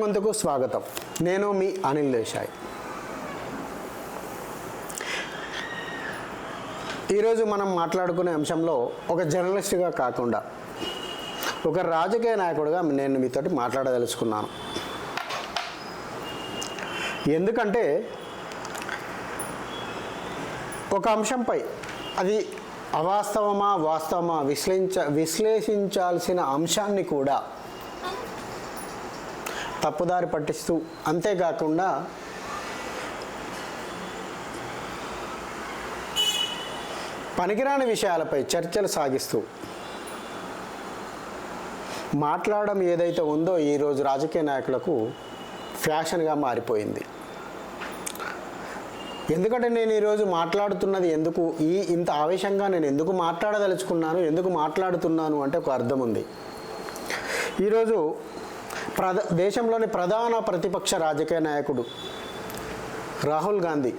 రంగంతుకు స్వాగతం. నేను మీ అనిల్ దేశాయ్. ఈరోజు మనం మాట్లాడుకునే అంశంలో ఒక జర్నలిస్ట్గా కాకుండా ఒక రాజకీయ నాయకుడిగా నేను మీతోటి మాట్లాడదలుచుకున్నాను. ఎందుకంటే ఒక అంశంపై అది అవాస్తవమా వాస్తవమా విశ్లేషించ విశ్లేషించాల్సిన అంశాన్ని కూడా తప్పుదారి పట్టిస్తూ అంతేకాకుండా పనికిరాని విషయాలపై చర్చలు సాగిస్తూ మాట్లాడడం ఏదైతే ఉందో ఈరోజు రాజకీయ నాయకులకు ఫ్యాషన్గా మారిపోయింది. ఎందుకంటే నేను ఈరోజు మాట్లాడుతున్నది ఎందుకు ఈ ఇంత ఆవేశంగా నేను ఎందుకు మాట్లాడదలుచుకున్నాను ఎందుకు మాట్లాడుతున్నాను అంటే ఒక అర్థం ఉంది. ఈరోజు ప్రధ దేశంలోని ప్రధాన ప్రతిపక్ష రాజకీయ నాయకుడు రాహుల్ గాంధీ.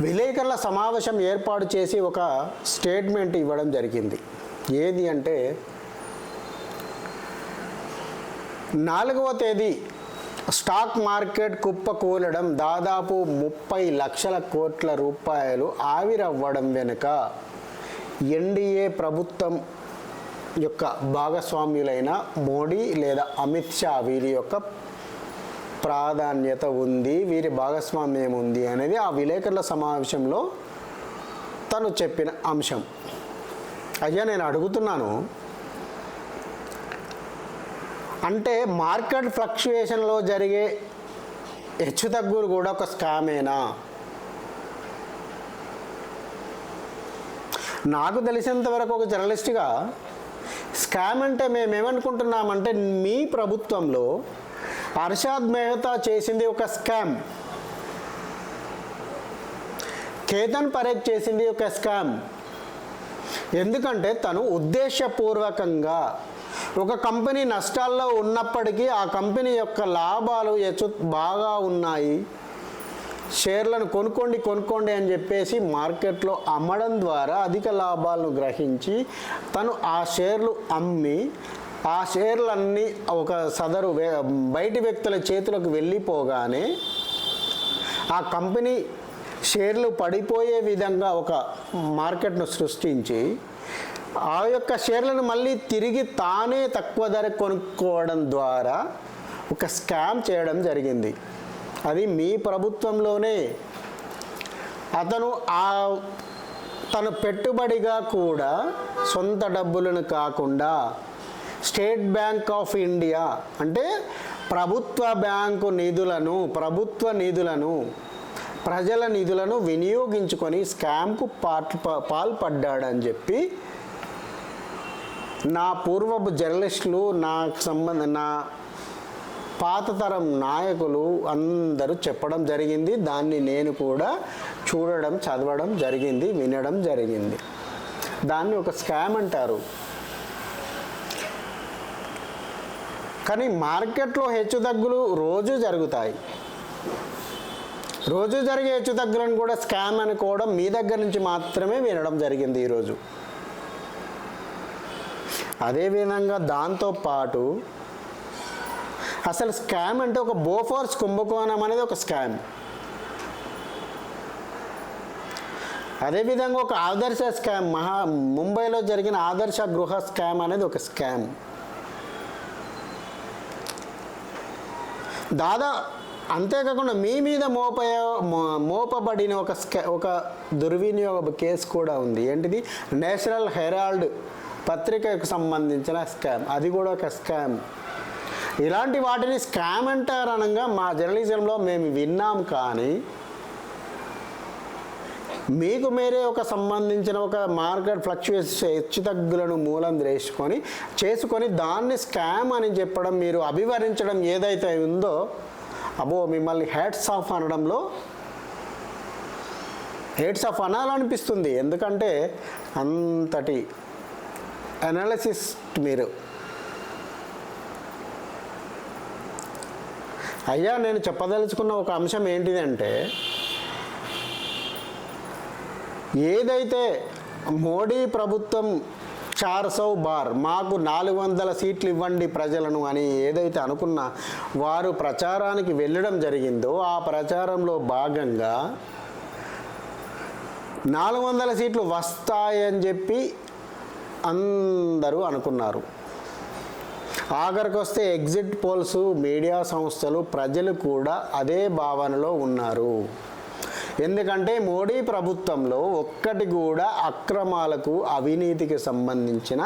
విలేకరుల సమావేశం ఏర్పాటు చేసి ఒక స్టేట్మెంట్ ఇవ్వడం జరిగింది. ఏది అంటే నాలుగవ తేదీ స్టాక్ మార్కెట్ కుప్పకూలడం దాదాపు ముప్పై లక్షల కోట్ల రూపాయలు ఆవిరవ్వడం వెనుక ఎన్డీఏ ప్రభుత్వం యొక్క భాగస్వామ్యులైన మోడీ లేదా అమిత్ షా వీరి యొక్క ప్రాధాన్యత ఉంది వీరి భాగస్వామ్యం ఉంది అనేది ఆ విలేకరుల సమావేశంలో తను చెప్పిన అంశం. అయ్యా నేను అడుగుతున్నాను అంటే మార్కెట్ ఫ్లక్చుయేషన్లో జరిగే హెచ్చుతగ్గులు కూడా ఒక స్కామేనా? నాకు తెలిసినంత వరకు ఒక జర్నలిస్ట్గా స్కామ్ అంటే మేము ఏమనుకుంటున్నామంటే మీ ప్రభుత్వంలో అర్షాద్ మెహతా చేసింది ఒక స్కామ్. కేతన్ పరేఖ్ చేసింది ఒక స్కామ్. ఎందుకంటే తను ఉద్దేశపూర్వకంగా ఒక కంపెనీ నష్టాల్లో ఉన్నప్పటికీ ఆ కంపెనీ యొక్క లాభాలు ఎచ్చు బాగా ఉన్నాయి. షేర్లను కొనుక్కోండి కొనుక్కోండి అని చెప్పేసి మార్కెట్లో అమ్మడం ద్వారా అధిక లాభాలను గ్రహించి తను ఆ షేర్లు అమ్మి ఆ షేర్లన్నీ ఒక సదరు బయటి వ్యక్తుల చేతులకు వెళ్ళిపోగానే ఆ కంపెనీ షేర్లు పడిపోయే విధంగా ఒక మార్కెట్ను సృష్టించి ఆ యొక్క షేర్లను మళ్ళీ తిరిగి తానే తక్కువ ధర కొనుక్కోవడం ద్వారా ఒక స్కామ్ చేయడం జరిగింది. అది మీ ప్రభుత్వంలోనే. అతను ఆ తన పెట్టుబడిగా కూడా సొంత డబ్బులను కాకుండా స్టేట్ బ్యాంక్ ఆఫ్ ఇండియా అంటే ప్రభుత్వ బ్యాంకు నిధులను ప్రభుత్వ నిధులను ప్రజల నిధులను వినియోగించుకొని స్కామ్కు పాట్ పాల్పడ్డాడని చెప్పి నా పూర్వపు జర్నలిస్టులు నాకు సంబంధ నా పాత తరం నాయకులు అందరూ చెప్పడం జరిగింది. దాన్ని నేను కూడా చూడడం చదవడం జరిగింది వినడం జరిగింది. దాన్ని ఒక స్కామ్ అంటారు. కానీ మార్కెట్లో హెచ్చుతగ్గులు రోజు జరుగుతాయి. రోజు జరిగే హెచ్చుతగ్గులను కూడా స్కామ్ అనుకోవడం మీ దగ్గర నుంచి మాత్రమే వినడం జరిగింది ఈరోజు. అదేవిధంగా దాంతో పాటు అసలు స్కామ్ అంటే ఒక బోఫోర్స్ కుంభకోణం అనేది ఒక స్కామ్. అదేవిధంగా ఒక ఆదర్శ స్కామ్ మహా ముంబైలో జరిగిన ఆదర్శ గృహ స్కామ్ అనేది ఒక స్కామ్. దాదా అంతేకాకుండా మీ మీద మోప మో- మోపబడిన ఒక స్కా ఒక దుర్వినియోగ కేసు కూడా ఉంది. ఏంటిది? నేషనల్ హెరాల్డ్ పత్రికకు సంబంధించిన స్కామ్. అది కూడా ఒక స్కామ్. ఇలాంటి వాటిని స్కామ్ అంటారు అనగా మా జర్నలిజంలో మేము విన్నాం కానీ మీకు మీరే ఒక సంబంధించిన ఒక మార్కెట్ ఫ్లక్చుయేషన్ హెచ్చుతగ్గులను మూలం ద్రేసుకొని చేసుకొని దాన్ని స్కామ్ అని చెప్పడం మీరు అభివర్ణించడం ఏదైతే ఉందో అబో మిమ్మల్ని హెడ్స్ ఆఫ్ అనడంలో హెడ్స్ ఆఫ్ అనాలనిపిస్తుంది. ఎందుకంటే అంతటి అనాలిసిస్ మీరు అయ్యా నేను చెప్పదలుచుకున్న ఒక అంశం ఏంటిదంటే ఏదైతే మోడీ ప్రభుత్వం చార్సౌ బార్ మాకు నాలుగు వందల సీట్లు ఇవ్వండి ప్రజలను అని ఏదైతే అనుకున్నా వారు ప్రచారానికి వెళ్ళడం జరిగిందో ఆ ప్రచారంలో భాగంగా నాలుగు వందల సీట్లు వస్తాయని చెప్పి అందరూ అనుకున్నారు. ఆఖరికి వస్తే ఎగ్జిట్ పోల్స్ మీడియా సంస్థలు ప్రజలు కూడా అదే భావనలో ఉన్నారు. ఎందుకంటే మోడీ ప్రభుత్వంలో ఒక్కటి కూడా అక్రమాలకు అవినీతికి సంబంధించిన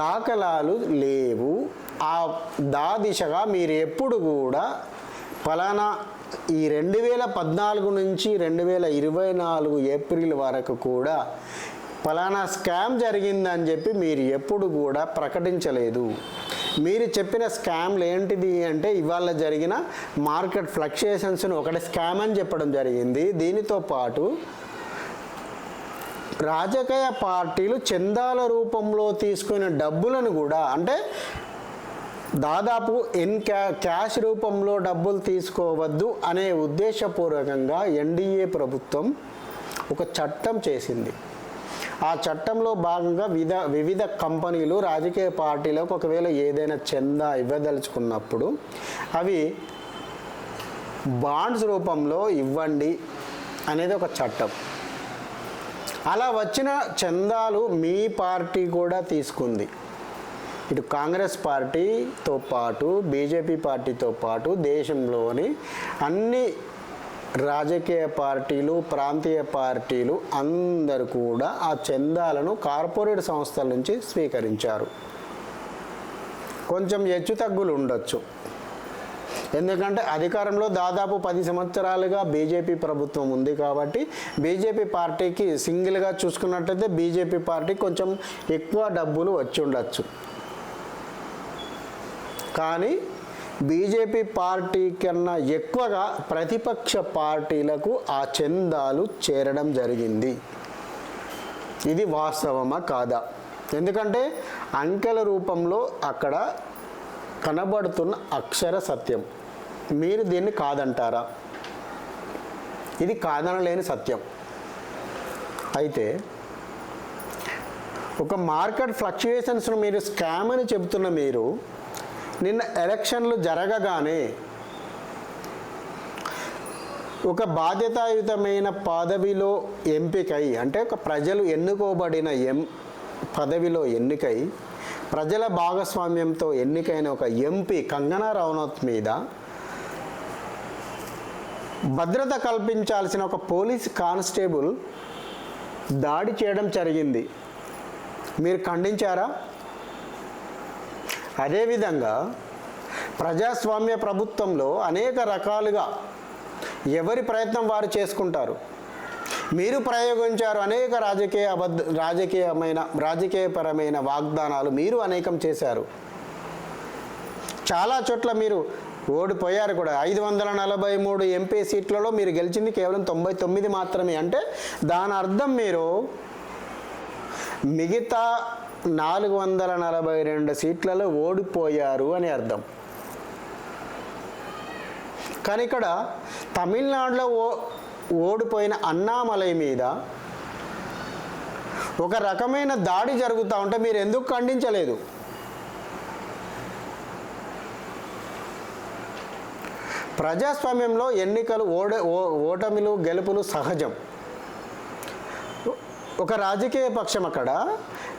దాఖలాలు లేవు. ఆ దా దిశగా మీరు ఎప్పుడు కూడా ఫలానా ఈ రెండు వేల పద్నాలుగు నుంచి రెండు వేల ఇరవై నాలుగు ఏప్రిల్ వరకు కూడా ఫలానా స్కామ్ జరిగిందని చెప్పి మీరు ఎప్పుడు కూడా ప్రకటించలేదు. మీరు చెప్పిన స్కామ్లు ఏంటిది అంటే ఇవాళ జరిగిన మార్కెట్ ఫ్లక్చుయేషన్స్ను ఒకటి స్కామ్ అని చెప్పడం జరిగింది. దీనితో పాటు రాజకీయ పార్టీలు చందాల రూపంలో తీసుకున్న డబ్బులను కూడా అంటే దాదాపు ఇన్ క్యా క్యాష్ రూపంలో డబ్బులు తీసుకోవద్దు అనే ఉద్దేశపూర్వకంగా ఎన్డీఏ ప్రభుత్వం ఒక చట్టం చేసింది. ఆ చట్టంలో భాగంగా వివిధ వివిధ కంపెనీలు రాజకీయ పార్టీలకు ఒకవేళ ఏదైనా చందా ఇవ్వదలుచుకున్నప్పుడు అవి బాండ్స్ రూపంలో ఇవ్వండి అనేది ఒక చట్టం. అలా వచ్చిన చందాలు మీ పార్టీ కూడా తీసుకుంది. ఇటు కాంగ్రెస్ పార్టీతో పాటు బీజేపీ పార్టీతో పాటు దేశంలోని అన్ని రాజకీయ పార్టీలు ప్రాంతీయ పార్టీలు అందరు కూడా ఆ చందాలను కార్పొరేట్ సంస్థల నుంచి స్వీకరించారు. కొంచెం హెచ్చు తగ్గులు ఉండొచ్చు. ఎందుకంటే అధికారంలో దాదాపు పది సంవత్సరాలుగా బీజేపీ ప్రభుత్వం ఉంది కాబట్టి బీజేపీ పార్టీకి సింగిల్గా చూసుకున్నట్టయితే బీజేపీ పార్టీ కొంచెం ఎక్కువ డబ్బులు వచ్చి ఉండొచ్చు. కానీ బీజేపీ పార్టీ కన్నా ఎక్కువగా ప్రతిపక్ష పార్టీలకు ఆ చందాలు చేరడం జరిగింది. ఇది వాస్తవమా కాదా? ఎందుకంటే అంకెల రూపంలో అక్కడ కనబడుతున్న అక్షర సత్యం. మీరు దీన్ని కాదంటారా? ఇది కాదనలేని సత్యం. అయితే ఒక మార్కెట్ ఫ్లక్చుయేషన్స్ను మీరు స్కామ్ అని చెబుతున్న మీరు నిన్న ఎలక్షన్లు జరగగానే ఒక బాధ్యతాయుతమైన పదవిలో ఎంపికై అంటే ఒక ప్రజలు ఎన్నుకోబడిన ఎం పదవిలో ఎన్నికై ప్రజల భాగస్వామ్యంతో ఎన్నికైన ఒక ఎంపీ కంగనా రనౌత్ మీద భద్రత కల్పించాల్సిన ఒక పోలీస్ కానిస్టేబుల్ దాడి చేయడం జరిగింది. మీరు ఖండించారా? అదేవిధంగా ప్రజాస్వామ్య ప్రభుత్వంలో అనేక రకాలుగా ఎవరి ప్రయత్నం వారు చేసుకుంటారు. మీరు ప్రయోగించారు అనేక రాజకీయ అబద్ధ రాజకీయమైన రాజకీయపరమైన వాగ్దానాలు మీరు అనేకం చేశారు. చాలా చోట్ల మీరు ఓడిపోయారు కూడా. ఐదు వందల నలభై మూడు ఎంపీ సీట్లలో మీరు గెలిచింది కేవలం తొంభై తొమ్మిది మాత్రమే. అంటే దాని అర్థం మీరు మిగతా నాలుగు వందల నలభై రెండు సీట్లలో ఓడిపోయారు అని అర్థం. కానీ ఇక్కడ తమిళనాడులో ఓ ఓడిపోయిన అన్నామలై మీద ఒక రకమైన దాడి జరుగుతూ ఉంటే మీరు ఎందుకు ఖండించలేదు? ప్రజాస్వామ్యంలో ఎన్నికలు ఓడ ఓ- ఓటమిలు గెలుపులు సహజం. ఒక రాజకీయ పక్షం అక్కడ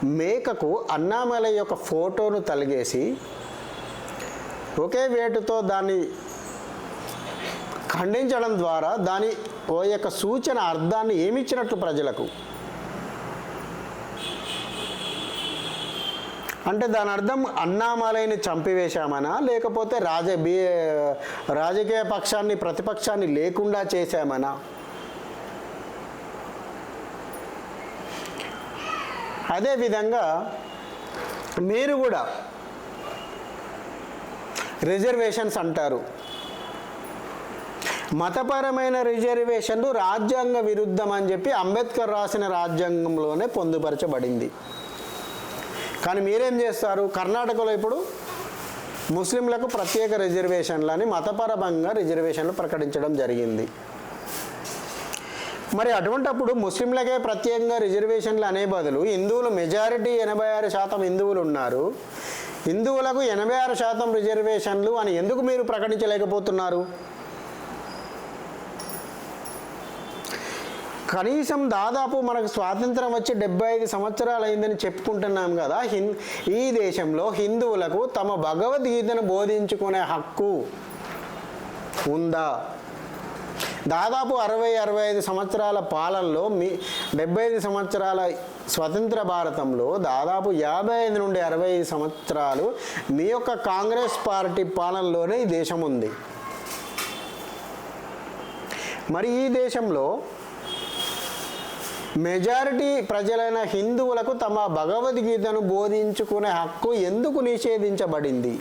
మేకకు అన్నామలై యొక్క ఫోటోను తలిగేసి ఒకే వేటుతో దాన్ని ఖండించడం ద్వారా దాని ఓ యొక్క సూచన అర్థాన్ని ఏమిచ్చినట్లు ప్రజలకు? అంటే దాని అర్థం అన్నామలైని చంపివేశామనా? లేకపోతే రాజ బీ రాజకీయ పక్షాన్ని ప్రతిపక్షాన్ని లేకుండా చేశామనా? అదేవిధంగా మీరు కూడా రిజర్వేషన్స్ అంటారు. మతపరమైన రిజర్వేషన్లు రాజ్యాంగ విరుద్ధం అని చెప్పి అంబేద్కర్ రాసిన రాజ్యాంగంలోనే పొందుపరచబడింది. కానీ మీరేం చేస్తారు? కర్ణాటకలో ఇప్పుడు ముస్లింలకు ప్రత్యేక రిజర్వేషన్లని మతపరమంగా రిజర్వేషన్లు ప్రకటించడం జరిగింది. మరి అటువంటప్పుడు ముస్లింలకే ప్రత్యేకంగా రిజర్వేషన్లు అనే బదులు హిందువులు మెజారిటీ ఎనభై ఆరు శాతం హిందువులు ఉన్నారు. హిందువులకు ఎనభై ఆరు శాతం రిజర్వేషన్లు అని ఎందుకు మీరు ప్రకటించలేకపోతున్నారు? కనీసం దాదాపు మనకు స్వాతంత్రం వచ్చి డెబ్బై ఐదు సంవత్సరాలు అయిందని చెప్పుకుంటున్నాం కదా హిం ఈ దేశంలో హిందువులకు తమ భగవద్గీతను బోధించుకునే హక్కు ఉందా? దాదాపు అరవై అరవై ఐదు సంవత్సరాల పాలనలో మీ డెబ్బై ఐదు సంవత్సరాల స్వతంత్ర భారతంలో దాదాపు యాభై ఐదు నుండి అరవై ఐదు సంవత్సరాలు మీ యొక్క కాంగ్రెస్ పార్టీ పాలనలోనే ఈ దేశం ఉంది. మరి ఈ దేశంలో మెజారిటీ ప్రజలైన హిందువులకు తమ భగవద్గీతను బోధించుకునే హక్కు ఎందుకు నిషేధించబడింది?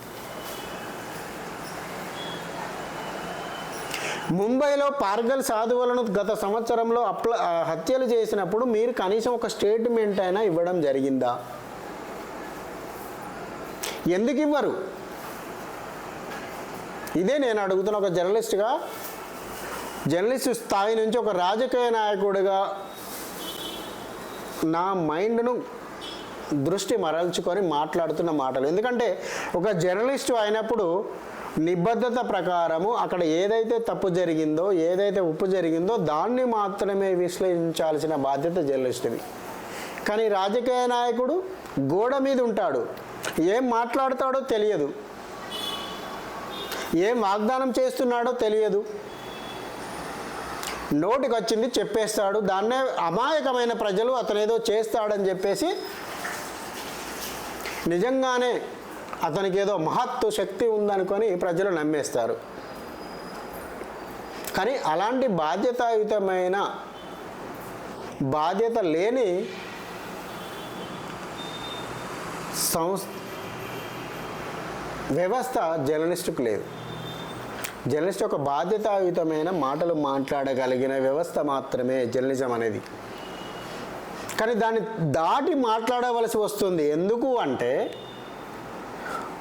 ముంబైలో పార్గల్ సాధువులను గత సంవత్సరంలో అప్ల హత్యలు చేసినప్పుడు మీరు కనీసం ఒక స్టేట్మెంట్ అయినా ఇవ్వడం జరిగిందా? ఎందుకు ఇవ్వరు? ఇదే నేను అడుగుతున్న ఒక జర్నలిస్ట్గా. జర్నలిస్ట్ స్థాయి నుంచి ఒక రాజకీయ నాయకుడిగా నా మైండ్ను దృష్టి మరల్చుకొని మాట్లాడుతున్న మాటలు. ఎందుకంటే ఒక జర్నలిస్టు అయినప్పుడు నిబద్ధత ప్రకారము అక్కడ ఏదైతే తప్పు జరిగిందో ఏదైతే ఉప్పు జరిగిందో దాన్ని మాత్రమే విశ్లేషించాల్సిన బాధ్యత జర్నలిస్టుది. కానీ రాజకీయ నాయకుడు గోడ మీద ఉంటాడు. ఏం మాట్లాడతాడో తెలియదు. ఏం వాగ్దానం చేస్తున్నాడో తెలియదు. నోటికి వచ్చింది చెప్పేస్తాడు. దాన్నే అమాయకమైన ప్రజలు అతనేదో చేస్తాడని చెప్పేసి నిజంగానే అతనికి ఏదో మహత్తు శక్తి ఉందనుకొని ప్రజలు నమ్మేస్తారు. కానీ అలాంటి బాధ్యతాయుతమైన బాధ్యత లేని సంస్థ వ్యవస్థ జర్నలిస్టుకు లేదు. జర్నలిస్ట్ ఒక బాధ్యతాయుతమైన మాటలు మాట్లాడగలిగిన వ్యవస్థ మాత్రమే జర్నలిజం అనేది. కానీ దాన్ని దాటి మాట్లాడవలసి వస్తుంది. ఎందుకు అంటే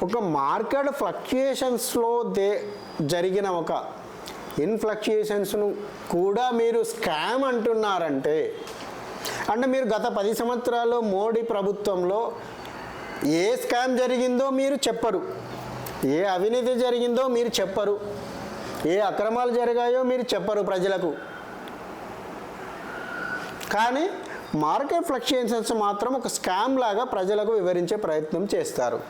ఒక మార్కెట్ ఫ్లక్చుయేషన్స్లో దే జరిగిన ఒక ఇన్ఫ్లక్చుయేషన్స్ను కూడా మీరు స్కామ్ అంటున్నారంటే అంటే మీరు గత పది సంవత్సరాల్లో మోడీ ప్రభుత్వంలో ఏ స్కామ్ జరిగిందో మీరు చెప్పరు. ఏ అవినీతి జరిగిందో మీరు చెప్పరు. ఏ అక్రమాలు జరిగాయో మీరు చెప్పరు ప్రజలకు. కానీ మార్కెట్ ఫ్లక్చుయేషన్స్ మాత్రం ఒక స్కామ్ లాగా ప్రజలకు వివరించే ప్రయత్నం చేస్తారు.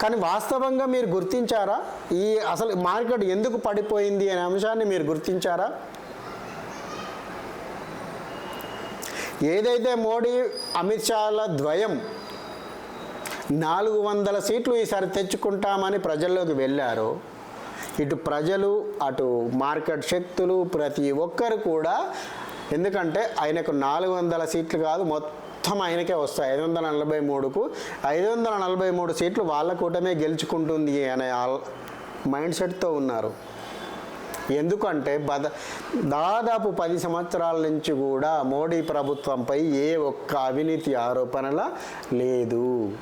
కానీ వాస్తవంగా మీరు గుర్తించారా? ఈ అసలు మార్కెట్ ఎందుకు పడిపోయింది అనే అంశాన్ని మీరు గుర్తించారా? ఏదైతే మోడీ అమిత్ షాల ద్వయం నాలుగు వందల సీట్లు ఈసారి తెచ్చుకుంటామని ప్రజల్లోకి వెళ్ళారు ఇటు ప్రజలు అటు మార్కెట్ శక్తులు ప్రతి ఒక్కరు కూడా ఎందుకంటే ఆయనకు నాలుగు వందల సీట్లు కాదు మొత్తం మొత్తం ఆయనకే వస్తాయి. ఐదు వందల నలభై మూడుకు ఐదు వందల నలభై మూడు సీట్లు వాళ్ళ కూటమే గెలుచుకుంటుంది అనే ఆల్- మైండ్ సెట్తో ఉన్నారు. ఎందుకంటే బద దాదాపు పది సంవత్సరాల నుంచి కూడా మోడీ ప్రభుత్వంపై ఏ ఒక్క అవినీతి ఆరోపణల లేదు.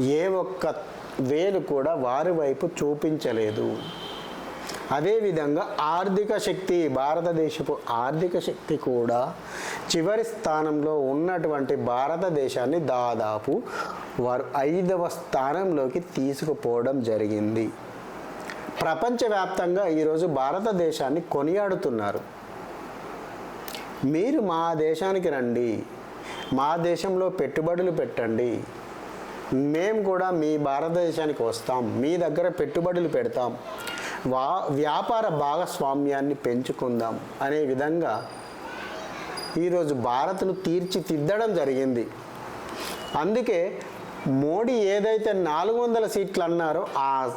ఏ ఒక్క వేలు కూడా వారి వైపు చూపించలేదు. అదేవిధంగా ఆర్థిక శక్తి భారతదేశపు ఆర్థిక శక్తి కూడా చివరి స్థానంలో ఉన్నటువంటి భారతదేశాన్ని దాదాపు వారు ఐదవ స్థానంలోకి తీసుకుపోవడం జరిగింది. ప్రపంచవ్యాప్తంగా ఈరోజు భారతదేశాన్ని కొనియాడుతున్నారు. మీరు మా దేశానికి రండి మా దేశంలో పెట్టుబడులు పెట్టండి. మేము కూడా మీ భారతదేశానికి వస్తాం మీ దగ్గర పెట్టుబడులు పెడతాం. వా వ్యాపార భాగస్వామ్యాన్ని పెంచుకుందాం అనే విధంగా ఈరోజు భారత్ను తీర్చిదిద్దడం జరిగింది. అందుకే మోడీ ఏదైతే నాలుగు వందల సీట్లు అన్నారో ఆ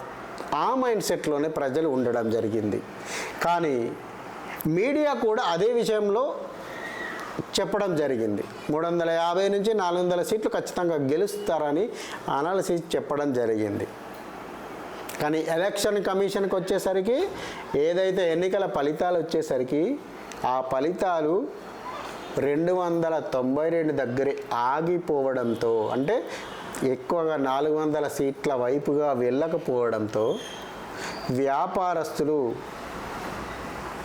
ఆ మైండ్ సెట్లోనే ప్రజలు ఉండడం జరిగింది. కానీ మీడియా కూడా అదే విషయంలో చెప్పడం జరిగింది. మూడు వందల యాభై నుంచి నాలుగు వందల సీట్లు ఖచ్చితంగా గెలుస్తారని అనాలిసిస్ చెప్పడం జరిగింది. కానీ ఎలక్షన్ కమిషన్కి వచ్చేసరికి ఏదైతే ఎన్నికల ఫలితాలు వచ్చేసరికి ఆ ఫలితాలు రెండు వందల తొంభై రెండు దగ్గరే ఆగిపోవడంతో అంటే ఎక్కువగా నాలుగు వందల సీట్ల వైపుగా వెళ్ళకపోవడంతో వ్యాపారస్తులు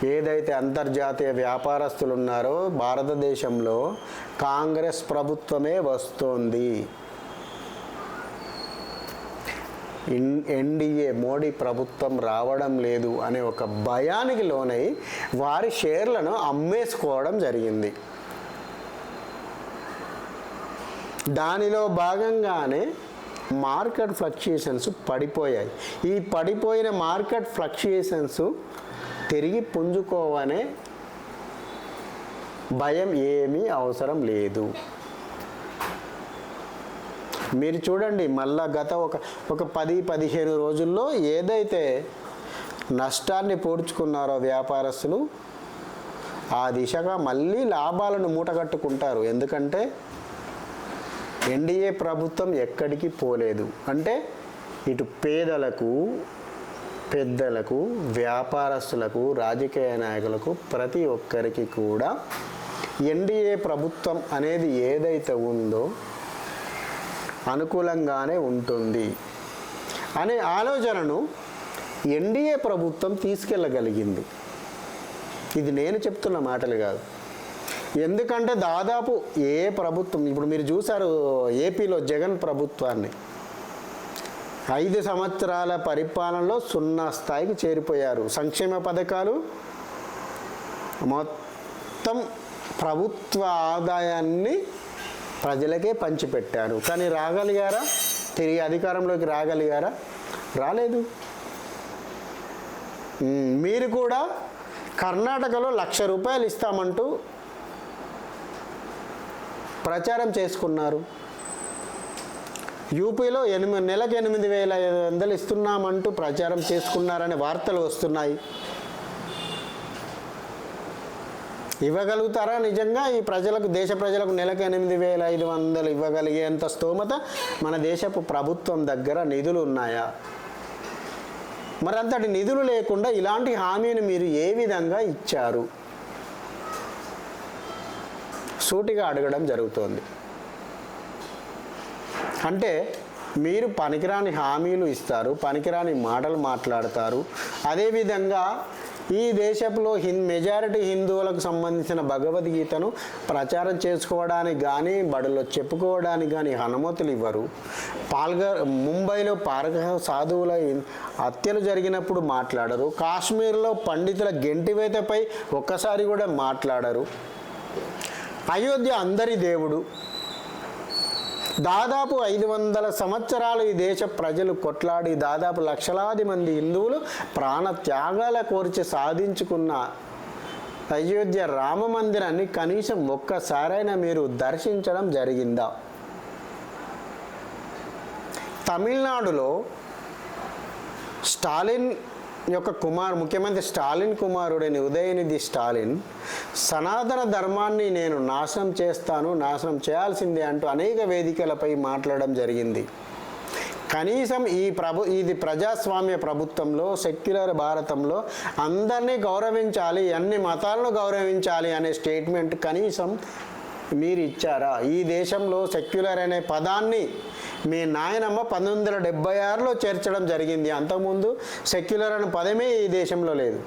ఏదైతే అంతర్జాతీయ వ్యాపారస్తులు ఉన్నారో భారతదేశంలో కాంగ్రెస్ ప్రభుత్వమే వస్తోంది ఇన్ ఎన్డీఏ మోడీ ప్రభుత్వం రావడం లేదు అనే ఒక భయానికి లోనై వారి షేర్లను అమ్మేసుకోవడం జరిగింది. దానిలో భాగంగానే మార్కెట్ ఫ్లక్చుయేషన్స్ పడిపోయాయి. ఈ పడిపోయిన మార్కెట్ ఫ్లక్చుయేషన్స్ తిరిగి పుంజుకోవనే భయం ఏమీ అవసరం లేదు. మీరు చూడండి మళ్ళా గత ఒక ఒక పది పదిహేను రోజుల్లో ఏదైతే నష్టాన్ని పూడ్చుకున్నారో వ్యాపారస్తులు ఆ దిశగా మళ్ళీ లాభాలను మూటగట్టుకుంటారు. ఎందుకంటే ఎన్డీఏ ప్రభుత్వం ఎక్కడికి పోలేదు. అంటే ఇటు పేదలకు పెద్దలకు వ్యాపారస్తులకు రాజకీయ నాయకులకు ప్రతి ఒక్కరికి కూడా ఎన్డీఏ ప్రభుత్వం అనేది ఏదైతే ఉందో అనుకూలంగానే ఉంటుంది అనే ఆలోచనను ఎన్డీఏ ప్రభుత్వం తీసుకెళ్ళగలిగింది. ఇది నేను చెప్తున్న మాటలు కాదు. ఎందుకంటే దాదాపు ఏ ప్రభుత్వం ఇప్పుడు మీరు చూశారు ఏపీలో జగన్ ప్రభుత్వాన్ని. ఐదు సంవత్సరాల పరిపాలనలో సున్నా స్థాయికి చేరిపోయారు. సంక్షేమ పథకాలు మొత్తం ప్రభుత్వ ఆదాయాన్ని ప్రజలకే పంచిపెట్టారు. కానీ రాగలిగారా? తిరిగి అధికారంలోకి రాగలిగారా? రాలేదు. మీరు కూడా కర్ణాటకలో లక్ష రూపాయలు ఇస్తామంటూ ప్రచారం చేసుకున్నారు. యూపీలో ఎనిమిది నెలకు ఎనిమిది వేల ఐదు వందలు ఇస్తున్నామంటూ ప్రచారం చేసుకున్నారనే వార్తలు వస్తున్నాయి. ఇవ్వగలుగుతారా? నిజంగా ఈ ప్రజలకు దేశ ప్రజలకు నెలకు ఎనిమిది వేల ఐదు వందలు ఇవ్వగలిగేంత స్తోమత మన దేశపు ప్రభుత్వం దగ్గర నిధులు ఉన్నాయా? మరి అంతటి నిధులు లేకుండా ఇలాంటి హామీని మీరు ఏ విధంగా ఇచ్చారు? సూటిగా అడగడం జరుగుతోంది. అంటే మీరు పనికిరాని హామీలు ఇస్తారు పనికిరాని మాటలు మాట్లాడతారు. అదేవిధంగా ఈ దేశంలో హిన్ మెజారిటీ హిందువులకు సంబంధించిన భగవద్గీతను ప్రచారం చేసుకోవడానికి కానీ బడుల్లో చెప్పుకోవడానికి కానీ అనుమతులు ఇవ్వరు. పాల్గ ముంబైలో పార్క సాధువుల హత్యలు జరిగినప్పుడు మాట్లాడరు. కాశ్మీర్లో పండితుల గెంటివేతపై ఒక్కసారి కూడా మాట్లాడరు. అయోధ్య అందరి దేవుడు. దాదాపు ఐదు వందల సంవత్సరాలు ఈ దేశ ప్రజలు కొట్లాడి దాదాపు లక్షలాది మంది హిందువులు ప్రాణ త్యాగాల కోర్చి సాధించుకున్న అయోధ్య రామ మందిరాన్ని కనీసం ఒక్కసారైనా మీరు దర్శించడం జరిగిందా? తమిళనాడులో స్టాలిన్ యొక్క కుమార్ ముఖ్యమంత్రి స్టాలిన్ కుమారుడైన ఉదయనిధి స్టాలిన్ సనాతన ధర్మాన్ని నేను నాశనం చేస్తాను నాశనం చేయాల్సిందే అంటూ అనేక వేదికలపై మాట్లాడడం జరిగింది. కనీసం ఈ ప్రభు ఇది ప్రజాస్వామ్య ప్రభుత్వంలో సెక్యులర్ భారతంలో అందరినీ గౌరవించాలి అన్ని మతాలను గౌరవించాలి అనే స్టేట్మెంట్ కనీసం మీరు ఇచ్చారా? ఈ దేశంలో సెక్యులర్ అనే పదాన్ని మీ నాయనమ్మ పంతొమ్మిది వందల డెబ్బై ఆరులో చేర్చడం జరిగింది. అంతకుముందు సెక్యులర్ అనే పదమే ఈ దేశంలో లేదు.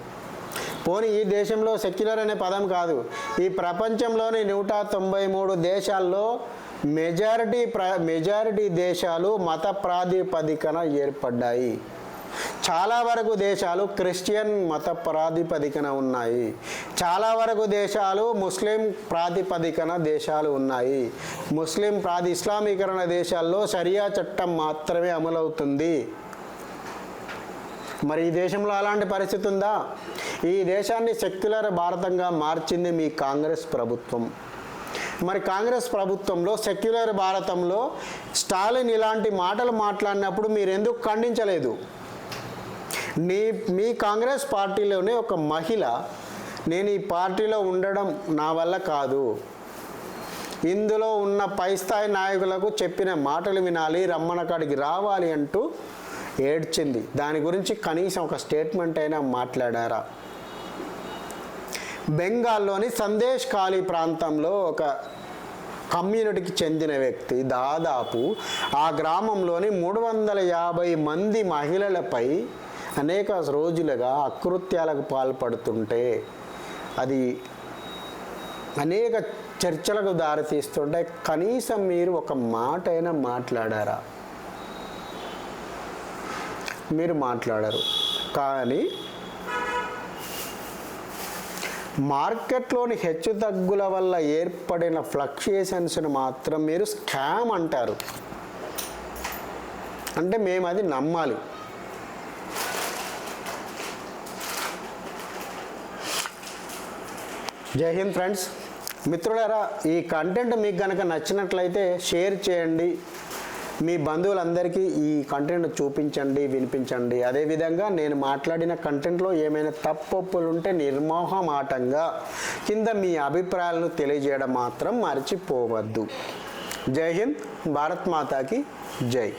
పోనీ ఈ దేశంలో సెక్యులర్ అనే పదం కాదు. ఈ ప్రపంచంలోని నూట తొంభై మూడు దేశాల్లో మెజారిటీ ప్ర మెజారిటీ దేశాలు మత ప్రాతిపదికన ఏర్పడ్డాయి. చాలా వరకు దేశాలు క్రిస్టియన్ మత ప్రాతిపదికన ఉన్నాయి. చాలా వరకు దేశాలు ముస్లిం ప్రాతిపదికన దేశాలు ఉన్నాయి. ముస్లిం ప్రాతి ఇస్లామీకరణ దేశాల్లో షరియా చట్టం మాత్రమే అమలవుతుంది. మరి ఈ దేశంలో అలాంటి పరిస్థితి ఉందా? ఈ దేశాన్ని సెక్యులర్ భారతంగా మార్చింది మీ కాంగ్రెస్ ప్రభుత్వం. మరి కాంగ్రెస్ ప్రభుత్వంలో సెక్యులర్ భారతంలో స్టాలిన్ ఇలాంటి మాటలు మాట్లాడినప్పుడు మీరు ఎందుకు ఖండించలేదు? నీ మీ కాంగ్రెస్ పార్టీలోనే ఒక మహిళ నేను ఈ పార్టీలో ఉండడం నా వల్ల కాదు. ఇందులో ఉన్న పై స్థాయి నాయకులకు చెప్పిన మాటలు వినాలి రమ్మన కాడికి రావాలి అంటూ ఏడ్చింది. దాని గురించి కనీసం ఒక స్టేట్మెంట్ అయినా మాట్లాడారా? బెంగాల్లోని సందేశ్ ఖాళీ ప్రాంతంలో ఒక కమ్యూనిటీకి చెందిన వ్యక్తి దాదాపు ఆ గ్రామంలోని మూడు వందల యాభై మంది మహిళలపై అనేక రోజులుగా అకృత్యాలకు పాల్పడుతుంటే అది అనేక చర్చలకు దారితీస్తుంటే కనీసం మీరు ఒక మాట అయినా మాట్లాడారా? మీరు మాట్లాడరు. కానీ మార్కెట్లోని హెచ్చుతగ్గుల వల్ల ఏర్పడిన ఫ్లక్చుయేషన్స్ని మాత్రం మీరు స్కామ్ అంటారు. అంటే మేము అది నమ్మాలి. జై హింద్ ఫ్రెండ్స్. మిత్రులారా ఈ కంటెంట్ మీకు కనుక నచ్చినట్లయితే షేర్ చేయండి. మీ బంధువులందరికీ ఈ కంటెంట్ చూపించండి వినిపించండి. అదేవిధంగా నేను మాట్లాడిన కంటెంట్లో ఏమైనా తప్పొప్పులు ఉంటే నిర్మోహమాటంగా కింద మీ అభిప్రాయాలను తెలియజేయడం మాత్రం మర్చిపోవద్దు. జై హింద్. భారత్ మాతాకి జై.